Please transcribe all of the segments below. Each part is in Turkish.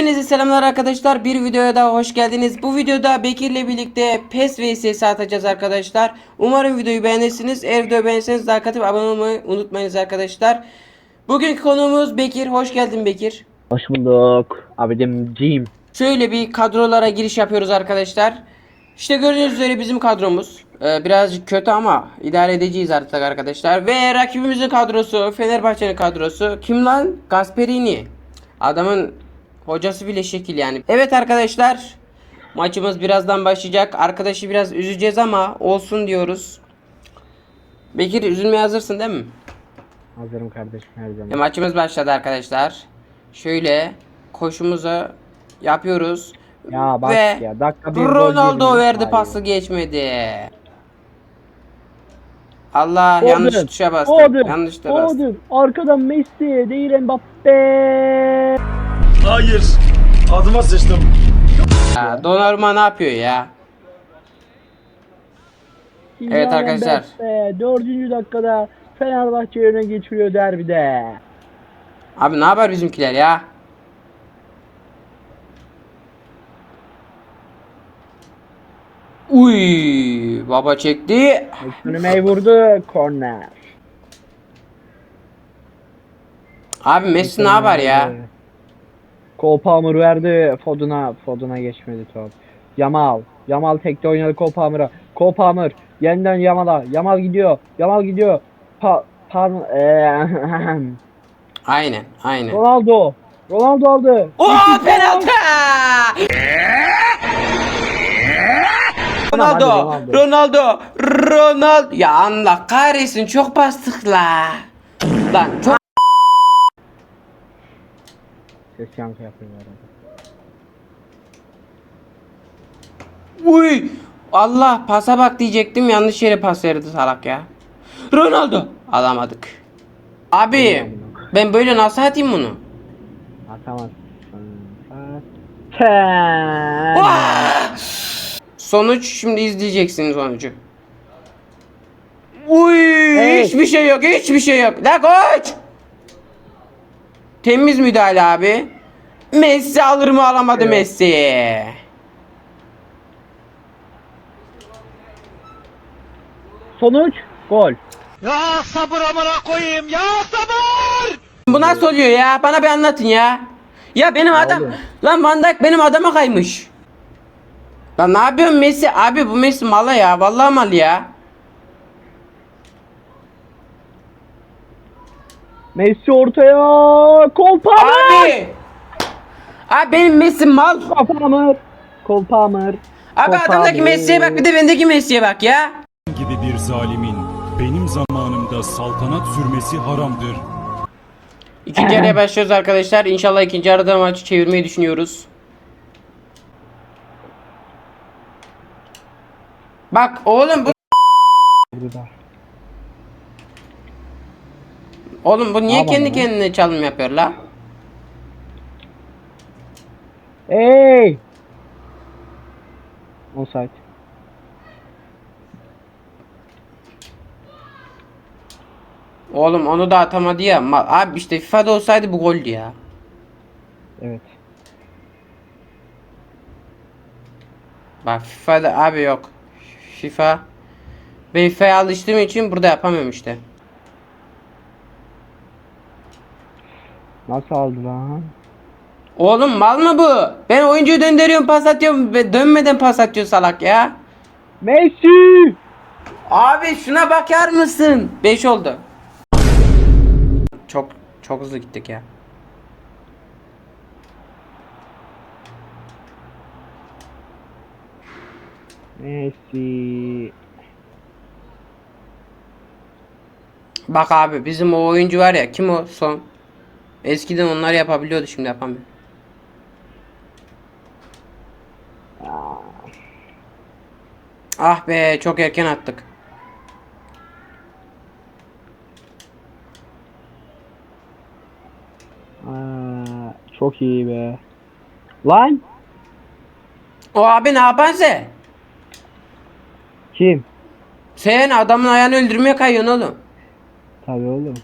Hepinize selamlar arkadaşlar. Bir videoya daha hoş geldiniz. Bu videoda Bekir'le birlikte PES vs atacağız arkadaşlar. Umarım videoyu beğenirsiniz. Eğer videoyu beğenirseniz like atıp abone olmayı unutmayınız arkadaşlar. Bugünkü konuğumuz Bekir. Hoş geldin Bekir. Hoş bulduk. Abidim Jim. Şöyle bir kadrolara giriş yapıyoruz arkadaşlar. İşte gördüğünüz üzere bizim kadromuz. Ee, birazcık kötü ama idare edeceğiz artık arkadaşlar. Ve rakibimizin kadrosu, Fenerbahçe'nin kadrosu. Kim lan? Gasperini. Adamın hocası bile şekil yani. Evet arkadaşlar. Maçımız birazdan başlayacak. Arkadaşı biraz üzeceğiz ama olsun diyoruz. Bekir üzülmeye hazırsın değil mi? Hazırım kardeşim her zaman. E, maçımız başladı arkadaşlar. Şöyle koşumuzu yapıyoruz. Ya bak Ve ya dakika bir Ronaldo verdi Ay. pası geçmedi. Allah Foden, yanlış tuşa bastım. Yanlış tuşa bastım. Foden. Arkadan Messi değil Mbappe. Hayır. Adıma sıçtım. Ya, Donnarumma ne yapıyor ya? Evet arkadaşlar. Dördüncü dakikada Fenerbahçe öne geçiriyor derbide. Abi ne haber bizimkiler ya? Uy, baba çekti. Önüme vurdu korner. Abi Messi ne haber ya? Cole Palmer verdi Foden'a. Foden'a geçmedi top. Yamal. Yamal tekte oynadı Cole Palmer'a. Cole Palmer. Yeniden Yamal'a. Yamal gidiyor. Yamal gidiyor. Pa Palmer. Eee, Aynen, aynen. Ronaldo. Ronaldo aldı. Oo penaltı! Ronaldo, Ronaldo. Ronaldo, Ronaldo. Ya Allah kahretsin çok bastık la. Lan çok Ses yankı yapıyor arada. Uy! Allah pasa bak diyecektim yanlış yere pas verdi salak ya. Ronaldo alamadık. Abi ben böyle nasıl atayım bunu? Atamaz. Ten. Vah! Sonuç şimdi izleyeceksiniz sonucu. Uy! Hey! Hiçbir şey yok, hiçbir şey yok. La koç! Temiz müdahale abi. Messi alır mı alamadı Evet. Messi. Sonuç gol. Bu nasıl oluyor ya? Bana bir anlatın ya. Ya benim adam oluyor? lan Van Dijk benim adama kaymış. Lan ne yapıyorsun Messi? Abi bu Messi malı ya. Vallahi mal ya. Messi ortaya. Palmer. Abi. Abi benim Messi mal. Cole Palmer. Abi adamdaki. Messi'ye bak bir de bendeki Messi'ye bak ya. gibi bir zalimin benim zamanımda saltanat sürmesi haramdır. İkinci yarıya başlıyoruz arkadaşlar. İnşallah ikinci yarıda maçı çevirmeyi düşünüyoruz. Bak oğlum bu oğlum bu niye Aman kendi ya. kendine çalım yapıyor la? Hey. Offside. Oğlum onu da atamadı ya. Ma- Abi işte FIFA'da olsaydı bu goldü ya. Evet. Bak FIFA'da abi yok. FIFA ben FIFA'ya alıştığım için burada yapamıyorum işte. Nasıl aldı lan? Oğlum mal mı bu? Ben oyuncuyu döndürüyorum pas atıyorum ve dönmeden pas atıyor salak ya. Messi. Abi şuna bakar mısın? 5 oldu. Çok çok hızlı gittik ya. Messi. Bak abi bizim o oyuncu var ya kim o son? Eskiden onlar yapabiliyordu şimdi yapamıyor. Ah be çok erken attık. Aa, çok iyi be. Lan. O abi ne yapan sen? Kim? Sen adamın ayağını öldürmeye kayıyorsun oğlum. Tabii oğlum.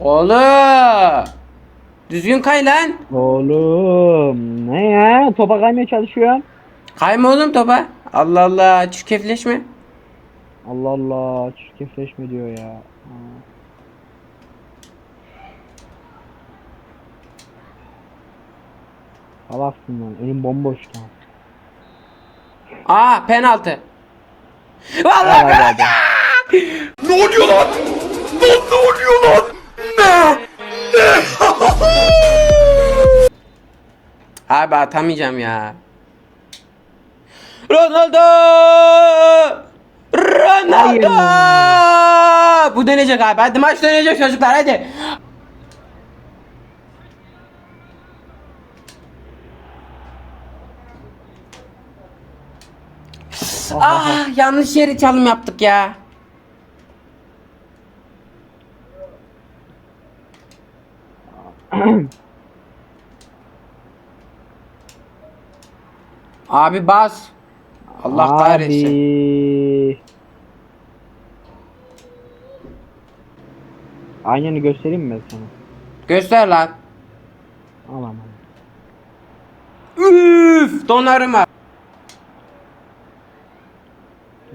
Oğlum. Düzgün kay lan. Oğlum ne ya? Topa kaymaya çalışıyorum. Kayma oğlum topa. Allah Allah çirkefleşme. Allah Allah çirkefleşme diyor ya. Ha. Salaksın lan. Önüm bomboş lan. Aa penaltı. Vallahi Hadi hadi. Ne oluyor lan? Lan ne oluyor lan? Ne? Abi atamayacağım ya. Ronaldo! Ronaldo! Bu dönecek abi. Hadi maç dönecek çocuklar hadi. Ah yanlış yere çalım yaptık ya. Abi bas. Allah kahretsin. Abi. Aynını göstereyim mi ben sana? Göster lan. Al ama. Üf, donarıma.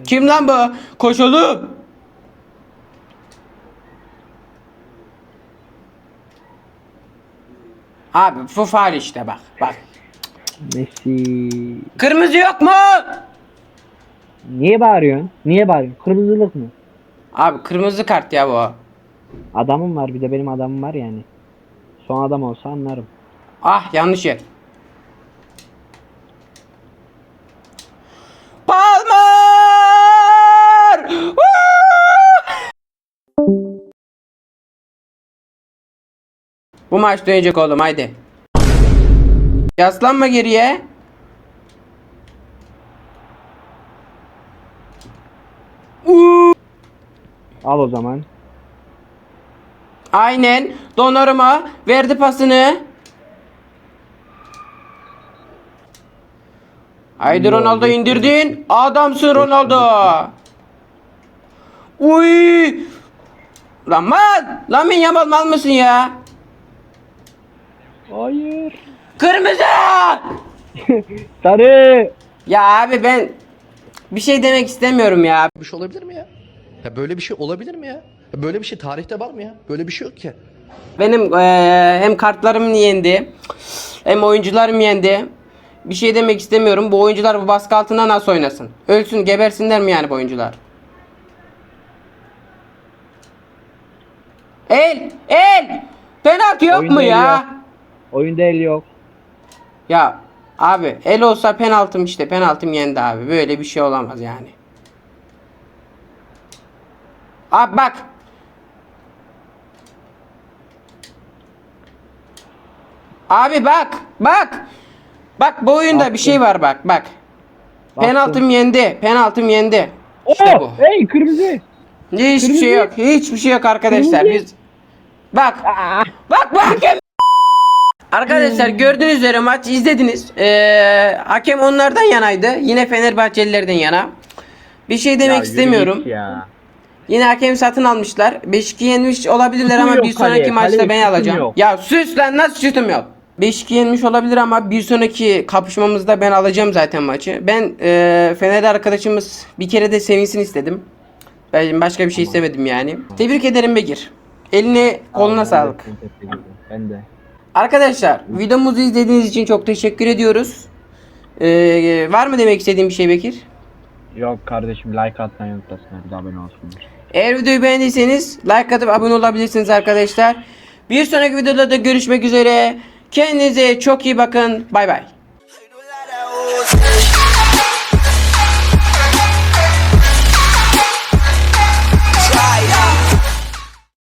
Kim lan bu? Koşalım. Abi bu faul işte bak bak. Messi. Kırmızı yok mu? Niye bağırıyorsun? Niye bağırıyorsun? Kırmızılık mı? Abi kırmızı kart ya bu. Adamım var bir de benim adamım var yani. Son adam olsa anlarım. Ah yanlış yer. Bu maç dönecek oğlum haydi. Yaslanma geriye. Uuu. Al o zaman. Aynen. Donnarumma verdi pasını. Haydi Ronaldo indirdin. Adamsın Ronaldo. Uy. Lan man. Lan ben yamal mal mısın ya? Hayır. Kırmızı. Sarı. Ya abi ben bir şey demek istemiyorum ya. bir şey olabilir mi ya? Ya böyle bir şey olabilir mi ya? Ya Böyle bir şey tarihte var mı ya? Böyle bir şey yok ki. Benim eee, hem kartlarım yendi hem oyuncularım yendi. Bir şey demek istemiyorum. Bu oyuncular bu baskı altında nasıl oynasın? Ölsün, gebersinler mi yani bu oyuncular? El! El! Penaltı yok Oyunda mu el ya? Oyunda el yok. Ya abi el olsa penaltım işte. Penaltım yendi abi. Böyle bir şey olamaz yani. Abi bak. Abi bak. Bak. Bak bu oyunda bir Baktım. şey var bak bak. Penaltım yendi. Penaltım yendi. İşte Oo, bu. Hey kırmızı. Hiçbir Kırmızı. şey yok. Hiçbir şey yok arkadaşlar. Kırmızı. Biz Bak. Bak bu hakem. Arkadaşlar gördüğünüz üzere maç izlediniz. Ee, hakem onlardan yanaydı. Yine Fenerbahçelilerden yana. Bir şey demek istemiyorum. Ya. Yine hakem satın almışlar. 5-2 yenmiş olabilirler ama yok bir sonraki kaleye, maçta kaleye ben alacağım. yok. Ya sus lan nasıl şutum yok? 5-2 yenmiş olabilir ama bir sonraki kapışmamızda ben alacağım zaten maçı. Ben e, Fener'de arkadaşımız bir kere de sevinsin istedim. Ben başka bir şey istemedim yani. Tebrik ederim Bekir. Eline koluna sağlık. Ben de. Arkadaşlar videomuzu izlediğiniz için çok teşekkür ediyoruz. Ee, var mı demek istediğin bir şey Bekir? Yok kardeşim like atmayı unutmasınlar. Bir daha abone olsunlar. Eğer videoyu beğendiyseniz like atıp abone olabilirsiniz arkadaşlar. Bir sonraki videoda da görüşmek üzere. Kendinize çok iyi bakın. Bay bay.